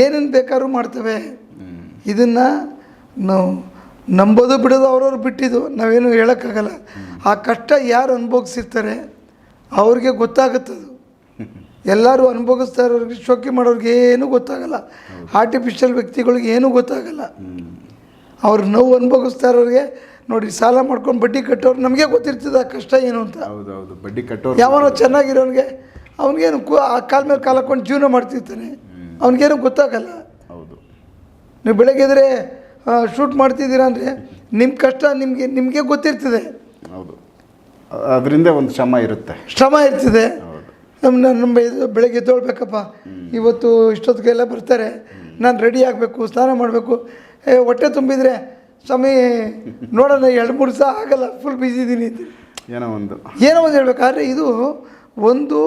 ಏನೇನು ಬೇಕಾದ್ರೂ ಮಾಡ್ತವೆ. ಇದನ್ನು ನಾವು ನಂಬೋದು ಬಿಡೋದು ಅವ್ರವ್ರು ಬಿಟ್ಟಿದ್ದು ನಾವೇನು ಹೇಳೋಕ್ಕಾಗಲ್ಲ. ಆ ಕಷ್ಟ ಯಾರು ಅನುಭವಿಸಿರ್ತಾರೆ ಅವ್ರಿಗೆ ಗೊತ್ತಾಗುತ್ತದು. ಎಲ್ಲರೂ ಅನುಭವಿಸ್ತಾ ಇರೋರಿಗೆ ಶೋಕಿ ಮಾಡೋರಿಗೆ ಏನೂ ಗೊತ್ತಾಗಲ್ಲ. ಆರ್ಟಿಫಿಷಿಯಲ್ ವ್ಯಕ್ತಿಗಳಿಗೆ ಏನೂ ಗೊತ್ತಾಗಲ್ಲ. ಅವ್ರು ನೋವು ಅನುಭವಿಸ್ತಾ ಇರೋರಿಗೆ ನೋಡಿ ಸಾಲ ಮಾಡ್ಕೊಂಡು ಬಡ್ಡಿ ಕಟ್ಟೋರು ನಮಗೆ ಗೊತ್ತಿರ್ತದೆ ಆ ಕಷ್ಟ ಏನು ಅಂತ. ಹೌದು ಬಡ್ಡಿ ಕಟ್ಟೋರು ಯಾವನೋ ಚೆನ್ನಾಗಿರೋನಿಗೆ ಅವನಿಗೇನು ಆ ಕಾಲ ಮೇಲೆ ಕಾಲ ಹಾಕೊಂಡು ಜೀವನ ಮಾಡ್ತಿರ್ತಾನೆ. ಅವನಿಗೇನು ಗೊತ್ತಾಗಲ್ಲ. ಹೌದು. ನೀವು ಬೆಳಗ್ಗೆದ್ರೆ ಶೂಟ್ ಮಾಡ್ತಿದ್ದೀರಾ ಅಂದರೆ ನಿಮ್ಮ ಕಷ್ಟ ನಿಮಗೆ ನಿಮಗೆ ಗೊತ್ತಿರ್ತದೆ. ಹೌದು. ಅದರಿಂದ ಒಂದು ಶ್ರಮ ಇರುತ್ತೆ. ಶ್ರಮ ಇರ್ತದೆ. ನಮ್ಮ ನಮ್ಮ ಬೆಳಗ್ಗೆ ಎದ್ದೋಳ್ಬೇಕಪ್ಪ. ಇವತ್ತು ಇಷ್ಟೊತ್ತಿಗೆಲ್ಲ ಬರ್ತಾರೆ. ನಾನು ರೆಡಿ ಆಗಬೇಕು ಸ್ನಾನ ಮಾಡಬೇಕು. ಏ ಹೊಟ್ಟೆ ತುಂಬಿದರೆ ಸಮಯ [LAUGHS] ನೋಡೋಣ ಎರಡು ಮೂರು ಸಹ ಆಗಲ್ಲ ಫುಲ್ ಬ್ಯುಸಿ ಇದ್ದೀನಿ ಏನೋ ಒಂದು. ಏನೋ ಒಂದು ಹೇಳ್ಬೇಕಾದ್ರೆ ಇದು ಒಂದು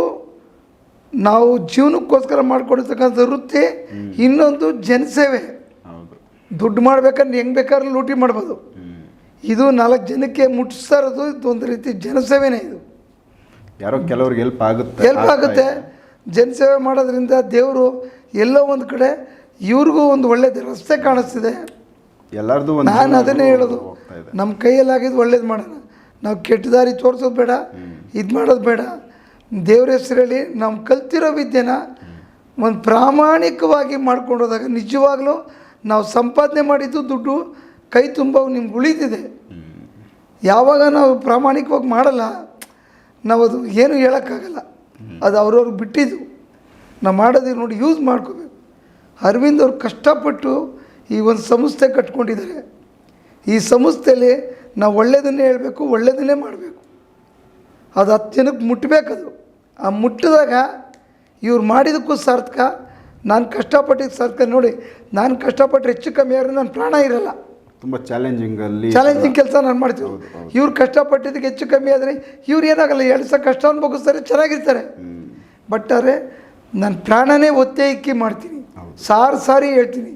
ನಾವು ಜೀವನಕ್ಕೋಸ್ಕರ ಮಾಡ್ಕೊಂಡಿರ್ತಕ್ಕಂಥ ವೃತ್ತಿ ಇನ್ನೊಂದು ಜನಸೇವೆ. ದುಡ್ಡು ಮಾಡ್ಬೇಕಂದ್ರೆ ಹೆಂಗೆ ಬೇಕಾದ್ರೂ ಲೂಟಿ ಮಾಡ್ಬೋದು. ಇದು ನಾಲ್ಕು ಜನಕ್ಕೆ ಮುಟ್ಟಿಸ್ತಾ ಇರೋದು ಇದು ಒಂದು ರೀತಿ ಜನಸೇವೆನೇ ಇದು. ಯಾರೋ ಕೆಲವ್ರಿಗೆ ಹೆಲ್ಪ್ ಆಗುತ್ತೆ. ಹೆಲ್ಪ್ ಆಗುತ್ತೆ. ಜನಸೇವೆ ಮಾಡೋದ್ರಿಂದ ದೇವರು ಎಲ್ಲೋ ಒಂದು ಕಡೆ ಇವ್ರಿಗೂ ಒಂದು ಒಳ್ಳೇದು ರಸ್ತೆ ಕಾಣಿಸ್ತಿದೆ. ಎಲ್ಲರದು ನಾನು ಅದನ್ನೇ ಹೇಳೋದು. ನಮ್ಮ ಕೈಯಲ್ಲಾಗಿದ್ದು ಒಳ್ಳೇದು ಮಾಡೋಣ. ನಾವು ಕೆಟ್ಟ ದಾರಿ ತೋರಿಸೋದು ಬೇಡ. ಇದು ಮಾಡೋದು ಬೇಡ. ದೇವ್ರ ಹೆಸರಲ್ಲಿ ನಾವು ಕಲ್ತಿರೋ ವಿದ್ಯೆನ ಒಂದು ಪ್ರಾಮಾಣಿಕವಾಗಿ ಮಾಡ್ಕೊಂಡು ಹೋದಾಗ ನಿಜವಾಗ್ಲೂ ನಾವು ಸಂಪಾದನೆ ಮಾಡಿದ್ದು ದುಡ್ಡು ಕೈ ತುಂಬ ನಿಮ್ಗೆ ಉಳಿದಿದೆ. ಯಾವಾಗ ನಾವು ಪ್ರಾಮಾಣಿಕವಾಗಿ ಮಾಡಲ್ಲ, ನಾವು ಅದು ಏನು ಹೇಳೋಕ್ಕಾಗಲ್ಲ. ಅದು ಅವ್ರವ್ರಿಗೆ ಬಿಟ್ಟಿದ್ದು. ನಾವು ಮಾಡೋದಕ್ಕೆ ನೋಡಿ ಯೂಸ್ ಮಾಡ್ಕೋಬೇಕು. ಅರವಿಂದ್ ಅವ್ರು ಕಷ್ಟಪಟ್ಟು ಈ ಒಂದು ಸಂಸ್ಥೆ ಕಟ್ಕೊಂಡಿದ್ದಾರೆ. ಈ ಸಂಸ್ಥೆಯಲ್ಲಿ ನಾವು ಒಳ್ಳೆಯದನ್ನೇ ಹೇಳಬೇಕು ಒಳ್ಳೆಯದನ್ನೇ ಮಾಡಬೇಕು. ಅದು ಹತ್ತು ಜನಕ್ಕೆ ಮುಟ್ಟಬೇಕದು ಆ ಮುಟ್ಟಿದಾಗ ಇವ್ರು ಮಾಡಿದಕ್ಕೂ ಸಾರ್ಥಕ ನಾನು ಕಷ್ಟಪಟ್ಟಿದ್ದು ಸಾರ್ಥಕ ನೋಡಿ ನಾನು ಕಷ್ಟಪಟ್ಟರೆ ಹೆಚ್ಚು ಕಮ್ಮಿ ಆದರೆ ನನ್ನ ಪ್ರಾಣ ಇರಲ್ಲ. ತುಂಬ ಚಾಲೆಂಜಿಂಗ್ ಅಲ್ಲಿ ಚಾಲೆಂಜಿಂಗ್ ಕೆಲಸ ನಾನು ಮಾಡ್ತೀವಿ ಇವ್ರು ಕಷ್ಟಪಟ್ಟಿದ್ದಕ್ಕೆ ಹೆಚ್ಚು ಕಮ್ಮಿ ಆದರೆ ಇವ್ರು ಏನಾಗಲ್ಲ ಎರಡು ಸಹ ಕಷ್ಟ ಅನುಭವಿಸ್ತಾರೆ ಚೆನ್ನಾಗಿರ್ತಾರೆ. ಬಟ್ ಆದರೆ ನಾನು ಪ್ರಾಣನೇ ಒತ್ತೆ ಇಕ್ಕಿ ಮಾಡ್ತೀನಿ. ಸಾರು ಸಾರಿ ಹೇಳ್ತೀನಿ.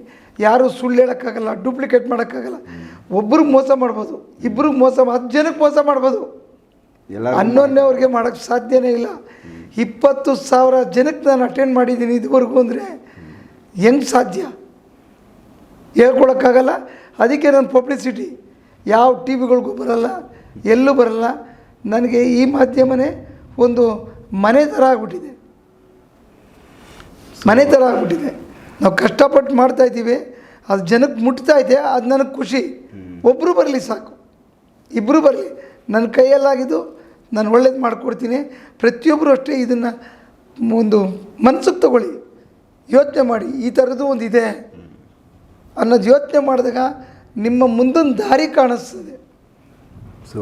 ಯಾರು ಸುಳ್ಳು ಹೇಳೋಕ್ಕಾಗಲ್ಲ ಡೂಪ್ಲಿಕೇಟ್ ಮಾಡೋಕ್ಕಾಗಲ್ಲ. ಒಬ್ರಿಗೆ ಮೋಸ ಮಾಡ್ಬೋದು ಇಬ್ಬರು ಮೋಸ ಹತ್ತು ಜನಕ್ಕೆ ಮೋಸ ಮಾಡ್ಬೋದು. ಹನ್ನೊಂದನೇ ಅವ್ರಿಗೆ ಮಾಡೋಕ್ಕೆ ಸಾಧ್ಯನೇ ಇಲ್ಲ. ಇಪ್ಪತ್ತು ಸಾವಿರ ಜನಕ್ಕೆ ನಾನು ಅಟೆಂಡ್ ಮಾಡಿದ್ದೀನಿ ಇದುವರೆಗೂ ಅಂದರೆ ಹೆಂಗೆ ಸಾಧ್ಯ? ಹೇಳ್ಕೊಳಕ್ಕಾಗಲ್ಲ. ಅದಕ್ಕೆ ನಾನು ಪಬ್ಲಿಸಿಟಿ ಯಾವ ಟಿ ವಿಗಳಿಗೂ ಬರಲ್ಲ ಎಲ್ಲೂ ಬರಲ್ಲ. ನನಗೆ ಈ ಮಾಧ್ಯಮನೇ ಒಂದು ಮನೆ ಥರ ಆಗ್ಬಿಟ್ಟಿದೆ. ಮನೆ ಥರ ಆಗ್ಬಿಟ್ಟಿದೆ. ನಾವು ಕಷ್ಟಪಟ್ಟು ಮಾಡ್ತಾಯಿದ್ದೀವಿ ಅದು ಜನಕ್ಕೆ ಮುಟ್ತಾ ಇದೆ ಅದು ನನಗೆ ಖುಷಿ. ಒಬ್ಬರು ಬರಲಿ ಸಾಕು. ಇಬ್ಬರು ಬರಲಿ. ನನ್ನ ಕೈಯಲ್ಲಾಗಿದ್ದು ನಾನು ಒಳ್ಳೇದು ಮಾಡಿಕೊಡ್ತೀನಿ. ಪ್ರತಿಯೊಬ್ಬರು ಅಷ್ಟೇ ಇದನ್ನು ಒಂದು ಮನ್ಸಿಗೆ ತಗೊಳ್ಳಿ. ಯೋಚನೆ ಮಾಡಿ. ಈ ಥರದ್ದು ಒಂದು ಇದೆ. ಅನ್ನೋದು ಯೋಚನೆ ಮಾಡಿದಾಗ ನಿಮ್ಮ ಮುಂದೊಂದು ದಾರಿ ಕಾಣಿಸ್ತದೆ. ಸೊ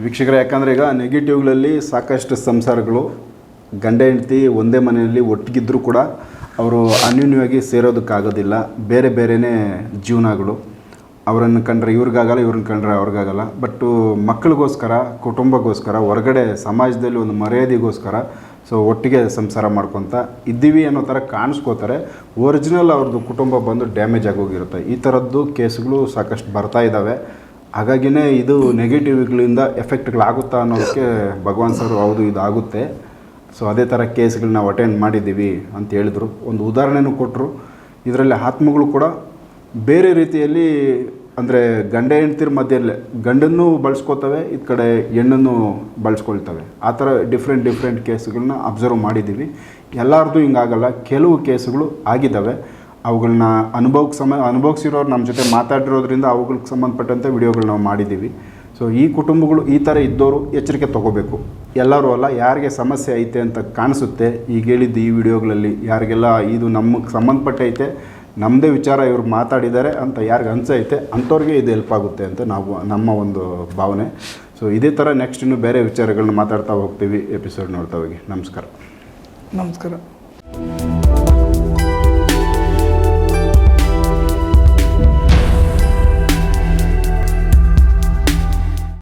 ವೀಕ್ಷಕರು, ಯಾಕಂದರೆ ಈಗ ನೆಗೆಟಿವ್ಗಳಲ್ಲಿ ಸಾಕಷ್ಟು ಸಂಸಾರಗಳು ಗಂಡ, ಹೆಂಡತಿ ಒಂದೇ ಮನೆಯಲ್ಲಿ ಒಟ್ಟಿಗಿದ್ದರೂ ಕೂಡ ಅವರು ಅನ್ಯೂನ್ಯವಾಗಿ ಸೇರೋದಕ್ಕಾಗೋದಿಲ್ಲ. ಬೇರೆ ಬೇರೆಯೇ ಜೀವನಗಳು. ಅವರನ್ನು ಕಂಡ್ರೆ ಇವ್ರಿಗಾಗಲ್ಲ, ಇವ್ರನ್ನ ಕಂಡ್ರೆ ಅವ್ರಿಗಾಗಲ್ಲ. ಬಟ್ಟು ಮಕ್ಕಳಿಗೋಸ್ಕರ, ಕುಟುಂಬಕ್ಕೋಸ್ಕರ, ಹೊರಗಡೆ ಸಮಾಜದಲ್ಲಿ ಒಂದು ಮರ್ಯಾದೆಗೋಸ್ಕರ ಸೊ ಒಟ್ಟಿಗೆ ಸಂಸಾರ ಮಾಡ್ಕೊತ ಇದ್ದೀವಿ ಅನ್ನೋ ಥರ ಕಾಣಿಸ್ಕೋತಾರೆ. ಒರಿಜಿನಲ್ ಅವ್ರದ್ದು ಕುಟುಂಬ ಬಂದು ಡ್ಯಾಮೇಜ್ ಆಗೋಗಿರುತ್ತೆ ಈ ಥರದ್ದು ಕೇಸ್ಗಳು ಸಾಕಷ್ಟು ಬರ್ತಾ ಇದ್ದಾವೆ. ಹಾಗಾಗಿನೇ ಇದು ನೆಗೆಟಿವ್ಗಳಿಂದ ಎಫೆಕ್ಟ್ಗಳಾಗುತ್ತಾ ಅನ್ನೋದಕ್ಕೆ ಭಗವಾನ್ ಸರ್ ಹೌದು ಇದಾಗುತ್ತೆ. ಸೊ ಅದೇ ಥರ ಕೇಸ್ಗಳನ್ನ ನಾವು ಅಟೆಂಡ್ ಮಾಡಿದ್ದೀವಿ ಅಂತ ಹೇಳಿದರು. ಒಂದು ಉದಾಹರಣೆನೂ ಕೊಟ್ಟರು ಇದರಲ್ಲಿ ಆತ್ಮಗಳು ಕೂಡ ಬೇರೆ ರೀತಿಯಲ್ಲಿ ಅಂದರೆ ಗಂಡ ಹೆಂಡ್ತಿರ ಮಧ್ಯಲ್ಲೇ ಗಂಡನ್ನು ಬಳಸ್ಕೋತವೆ ಈ ಕಡೆ ಹೆಣ್ಣನ್ನು ಬಳಸ್ಕೊಳ್ತವೆ. ಆ ಥರ ಡಿಫ್ರೆಂಟ್ ಡಿಫ್ರೆಂಟ್ ಕೇಸ್ಗಳನ್ನ ಅಬ್ಸರ್ವ್ ಮಾಡಿದ್ದೀವಿ. ಎಲ್ಲರದ್ದು ಹಿಂಗಾಗಲ್ಲ, ಕೆಲವು ಕೇಸುಗಳು ಆಗಿದ್ದಾವೆ ಅವುಗಳನ್ನ ಅನುಭವಕ್ಕೆ ಸಮ, ಅನುಭವಿಸಿರೋರು ನಮ್ಮ ಜೊತೆ ಮಾತಾಡಿರೋದ್ರಿಂದ ಅವುಗಳಿಗೆ ಸಂಬಂಧಪಟ್ಟಂತೆ ವಿಡಿಯೋಗಳು ನಾವು ಮಾಡಿದ್ದೀವಿ. ಸೊ ಈ ಕುಟುಂಬಗಳು ಈ ಥರ ಇದ್ದವರು ಎಚ್ಚರಿಕೆ ತಗೋಬೇಕು. ಎಲ್ಲರೂ ಅಲ್ಲ, ಯಾರಿಗೆ ಸಮಸ್ಯೆ ಐತೆ ಅಂತ ಕಾಣಿಸುತ್ತೆ, ಈಗ ಹೇಳಿದ್ದು ಈ ವಿಡಿಯೋಗಳಲ್ಲಿ, ಯಾರಿಗೆಲ್ಲ ಇದು ನಮಗೆ ಸಂಬಂಧಪಟ್ಟೈತೆ ನಮ್ಮದೇ ವಿಚಾರ ಇವ್ರು ಮಾತಾಡಿದ್ದಾರೆ ಅಂತ ಯಾರಿಗೆ ಅನಿಸೈತೆ ಅಂಥವ್ರಿಗೆ ಇದು ಹೆಲ್ಪ್ ಆಗುತ್ತೆ ಅಂತ ನಾವು, ನಮ್ಮ ಒಂದು ಭಾವನೆ. ಸೊ ಇದೇ ಥರ ನೆಕ್ಸ್ಟ್ ಇನ್ನು ಬೇರೆ ವಿಚಾರಗಳನ್ನ ಮಾತಾಡ್ತಾ ಹೋಗ್ತೀವಿ ಎಪಿಸೋಡ್ ನೋಡ್ತಾ ಹೋಗಿ. ನಮಸ್ಕಾರ. ನಮಸ್ಕಾರ.